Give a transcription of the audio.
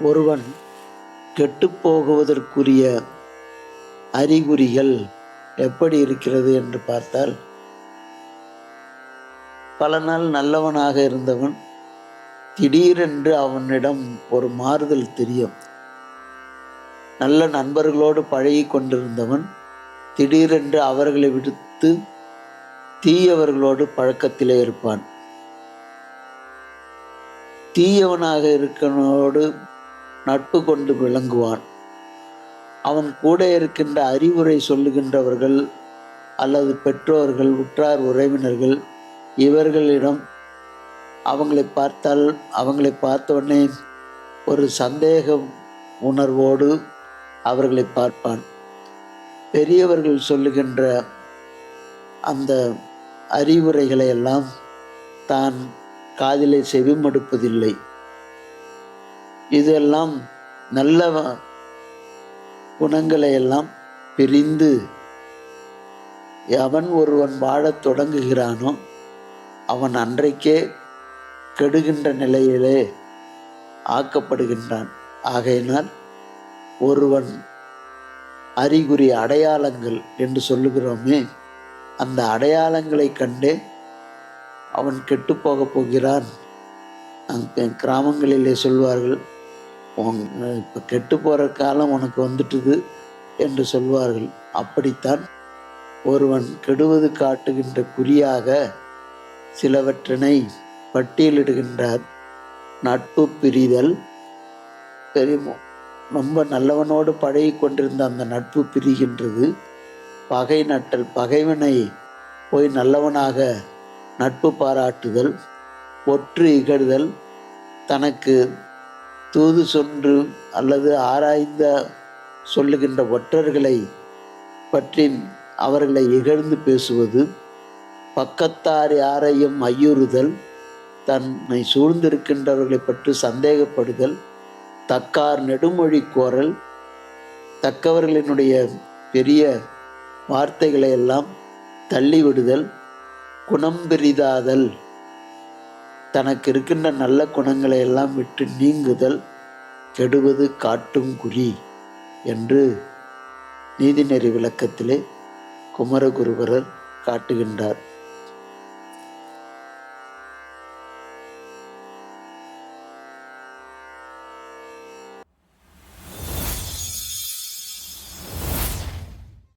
ஒருவன் கெட்டுப்போகுவதற்குரிய அறிகுறிகள் எப்படி இருக்கிறது என்று பார்த்தால் பல நாள் நல்லவனாக இருந்தவன் திடீரென்று அவனிடம் ஒரு மாறுதல் தெரியும். நல்ல நண்பர்களோடு பழகி கொண்டிருந்தவன் திடீரென்று அவர்களை விடுத்து தீயவர்களோடு பழக்கத்திலே இருப்பான். தீயவனாக இருக்கனோடு நட்பு கொண்டு விளங்குவான். அவன் கூட இருக்கின்ற அறிவுரை சொல்லுகின்றவர்கள் அல்லது பெற்றோர்கள் உற்றார் உறவினர்கள் இவர்களிடம் அவங்களை பார்த்தால் அவங்களை பார்த்த உடனே ஒரு சந்தேக உணர்வோடு அவர்களை பார்ப்பான். பெரியவர்கள் சொல்லுகின்ற அந்த அறிவுரைகளை எல்லாம் தான் காதிலே செவிமடுப்பதில்லை. இதெல்லாம் நல்ல குணங்களை எல்லாம் பிரிந்து அவன் ஒருவன் வாழத் தொடங்குகிறானோ அவன் அன்றைக்கே கெடுகின்ற நிலையிலே ஆக்கப்படுகின்றான். ஆகையினால் ஒருவன் அறிகுறி அடையாளங்கள் என்று சொல்லுகிறோமே அந்த அடையாளங்களை கண்டே அவன் கெட்டு போகப் போகிறான். கிராமங்களிலே சொல்வார்கள் உன் இப்போ கெட்டு போகிற காலம் உனக்கு வந்துட்டுது என்று சொல்வார்கள். அப்படித்தான் ஒருவன் கெடுவது காட்டுகின்ற குறியாக சிலவற்றினை பட்டியலிடுகின்றார். நட்பு பிரிதல். பெரிய ரொம்ப நல்லவனோடு பழகி கொண்டிருந்த அந்த நட்பு பிரிகின்றது. பகை நட்டல் பகைவனை போய் நல்லவனாக நட்பு பாராட்டுதல். ஒற்று இகழ்தல். தனக்கு தூது சொன்று அல்லது ஆராய்ந்த சொல்லுகின்ற ஒற்றர்களை பற்றி அவர்களை இகழ்ந்து பேசுவது பக்கத்தார் யாரையும் ஐயுறுதல் தன்னை சூழ்ந்திருக்கின்றவர்களை பற்றி சந்தேகப்படுதல் தக்கார் நெடுமொழி கோரல் தக்கவர்களினுடைய பெரிய வார்த்தைகளை எல்லாம் தள்ளிவிடுதல் குணம் பெரிதாதல். தனக்கு இருக்கின்ற நல்ல குணங்களை எல்லாம் விட்டு நீங்குதல் கெடுவது காட்டும் குறி என்று நீதிநெறி விளக்கத்திலே குமரகுருபரர் காட்டுகின்றார்.